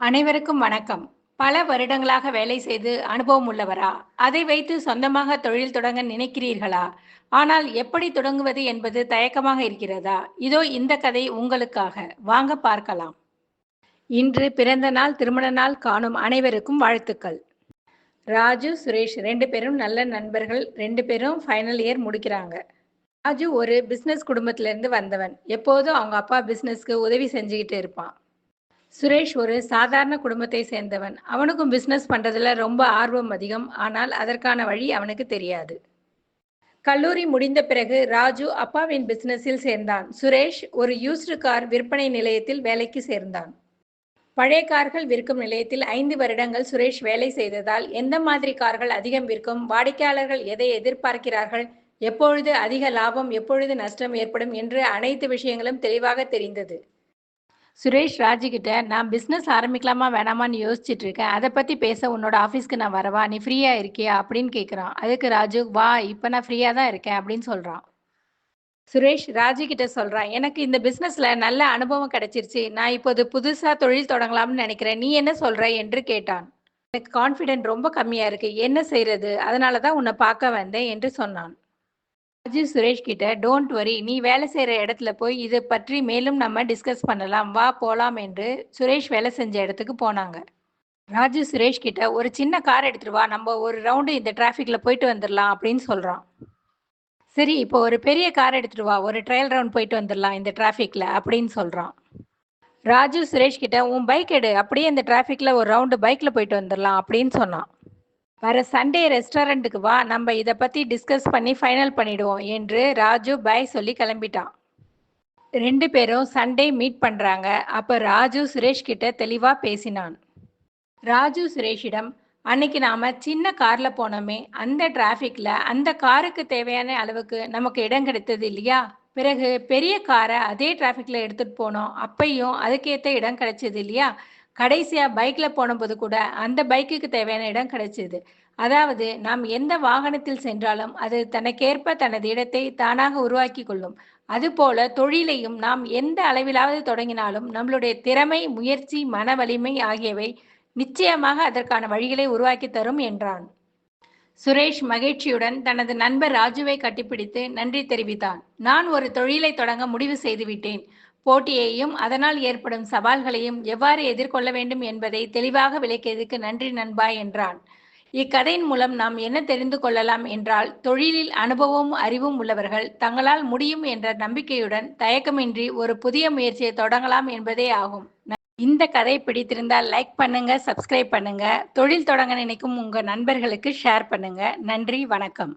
அனைவருக்கும் வணக்கம். பல வருடங்களாக வேலை செய்து அனுபவம் உள்ளவரா? அதை வைத்து சொந்தமாக தொழில் தொடங்க நினைக்கிறீர்களா? ஆனால் எப்படி தொடங்குவது என்பது தயக்கமாக இருக்கிறதா? இதோ இந்த கதை உங்களுக்காக. வாங்க பார்க்கலாம். இன்று பிறந்த நாள் திருமண நாள் காணும் அனைவருக்கும் வாழ்த்துக்கள். ராஜு சுரேஷ் ரெண்டு பேரும் நல்ல நண்பர்கள். ரெண்டு பேரும் ஃபைனல் இயர் முடிக்கிறாங்க. ராஜு ஒரு பிஸ்னஸ் குடும்பத்திலேருந்து வந்தவன். எப்போதும் அவங்க அப்பா பிஸ்னஸ்க்கு உதவி செஞ்சுக்கிட்டு இருப்பான். சுரேஷ் ஒரு சாதாரண குடும்பத்தை சேர்ந்தவன். அவனுக்கும் பிஸ்னஸ் பண்ணுறதுல ரொம்ப ஆர்வம் அதிகம். ஆனால் அதற்கான வழி அவனுக்கு தெரியாது. கல்லூரி முடிந்த பிறகு ராஜு அப்பாவின் பிஸ்னஸில் சேர்ந்தான். சுரேஷ் ஒரு யூஸ்டு கார் விற்பனை நிலையத்தில் வேலைக்கு சேர்ந்தான். பழைய கார்கள் விற்கும் நிலையத்தில் ஐந்து வருடங்கள் சுரேஷ் வேலை செய்ததால் எந்த மாதிரி கார்கள் அதிகம் விற்கும் வாடிக்கையாளர்கள் எதை எதிர்பார்க்கிறார்கள் எப்பொழுது அதிக லாபம் எப்பொழுது நஷ்டம் ஏற்படும் என்று அனைத்து விஷயங்களும் தெளிவாக தெரிந்தது. சுரேஷ் ராஜு கிட்ட நான் பிஸ்னஸ் ஆரம்பிக்கலாமா வேணாமான்னு யோசிச்சுட்டு இருக்கேன் அதை பற்றி பேச உன்னோட ஆஃபீஸ்க்கு நான் வரவா? நீ ஃப்ரீயாக இருக்கியா? அப்படின்னு கேட்குறான் அதுக்கு ராஜு வா இப்போ நான் ஃப்ரீயாக தான் இருக்கேன் அப்படின்னு சொல்கிறான் சுரேஷ் ராஜு கிட்ட சொல்கிறான் எனக்கு இந்த பிஸ்னஸில் நல்ல அனுபவம் கிடைச்சிருச்சு. நான் இப்போது புதுசாக தொழில் தொடங்கலாம்னு நினைக்கிறேன். நீ என்ன சொல்கிற என்று கேட்டான். எனக்கு கான்ஃபிடென்ட் ரொம்ப கம்மியாக இருக்குது என்ன செய்கிறது அதனால தான் உன்னை பார்க்க வந்தேன் என்று சொன்னான். ராஜு சுரேஷ் கிட்ட டோன்ட் வரி நீ வேலை செய்கிற இடத்துல போய் இதை பற்றி மேலும் நம்ம டிஸ்கஸ் பண்ணலாம். வா போகலாம் என்று சுரேஷ் வேலை செஞ்ச இடத்துக்கு போனாங்க. ராஜு சுரேஷ் கிட்ட ஒரு சின்ன கார் எடுத்துட்டு வா. நம்ம ஒரு ரவுண்டு இந்த டிராஃபிக்கில் போயிட்டு வந்துடலாம் அப்படின்னு சொல்கிறான் சரி இப்போ ஒரு பெரிய கார் எடுத்துட்டு வா. ஒரு ட்ரையல் ரவுண்ட் போயிட்டு வந்துடலாம் இந்த டிராஃபிக்கில் அப்படின்னு சொல்கிறான் ராஜு சுரேஷ் கிட்ட உன் பைக் எடு. அப்படியே இந்த டிராஃபிக்கில் ஒரு ரவுண்டு பைக்கில் போயிட்டு வந்துடலாம் அப்படின்னு சொன்னான். வர சண்டே ரெஸ்டாரண்ட்டுக்கு வா. நம்ம இதை பற்றி டிஸ்கஸ் பண்ணி ஃபைனல் பண்ணிடுவோம் என்று ராஜு பாய் சொல்லி கிளம்பிட்டான். ரெண்டு பேரும் சண்டே மீட் பண்ணுறாங்க அப்போ ராஜு சுரேஷ் கிட்ட தெளிவாக பேசினான். ராஜு சுரேஷிடம் அன்னைக்கு நாம் சின்ன காரில் போனோமே. அந்த டிராஃபிக்கில் அந்த காருக்கு தேவையான அளவுக்கு நமக்கு இடம் கிடைத்தது இல்லையா? பிறகு பெரிய காரை அதே டிராஃபிக்கில் எடுத்துகிட்டு போனோம். அப்பையும் அதுக்கேற்ற இடம் கிடைச்சது இல்லையா? கடைசியாக பைக்கில் போனபோது கூட அந்த பைக்குக்கு தேவையான இடம் கிடைச்சிது. அதாவது நாம் எந்த வாகனத்தில் சென்றாலும் அது தனக்கேற்ப தனது இடத்தை தானாக உருவாக்கி கொள்ளும். அதுபோல தொழிலையும் நாம் எந்த அளவிலாவது தொடங்கினாலும் நம்மளுடைய திறமை முயற்சி மன வலிமை ஆகியவை நிச்சயமாக அதற்கான வழிகளை உருவாக்கி தரும் என்றான். சுரேஷ் மகிழ்ச்சியுடன் தனது நண்பர் ராஜுவை கட்டிப்பிடித்து நன்றி தெரிவித்தான். நான் ஒரு தொழிலை தொடங்க முடிவு செய்துவிட்டேன் போட்டியையும் அதனால் ஏற்படும் சவால்களையும் எவ்வாறு எதிர்கொள்ள வேண்டும் என்பதை தெளிவாக விளக்கியதுக்கு நன்றி நண்பா என்றான். இக்கதையின் மூலம் நாம் என்ன தெரிந்து கொள்ளலாம் என்றால் தொழிலில் அனுபவமும் அறிவும் உள்ளவர்கள் தங்களால் முடியும் என்ற நம்பிக்கையுடன் தயக்கமின்றி ஒரு புதிய முயற்சியை தொடங்கலாம் என்பதே ஆகும். இந்த கதை பிடித்திருந்தால் லைக் பண்ணுங்க சப்ஸ்கிரைப் பண்ணுங்க. தொழில் தொடங்க நினைக்கும் உங்க நண்பர்களுக்கு ஷேர் பண்ணுங்க. நன்றி வணக்கம்.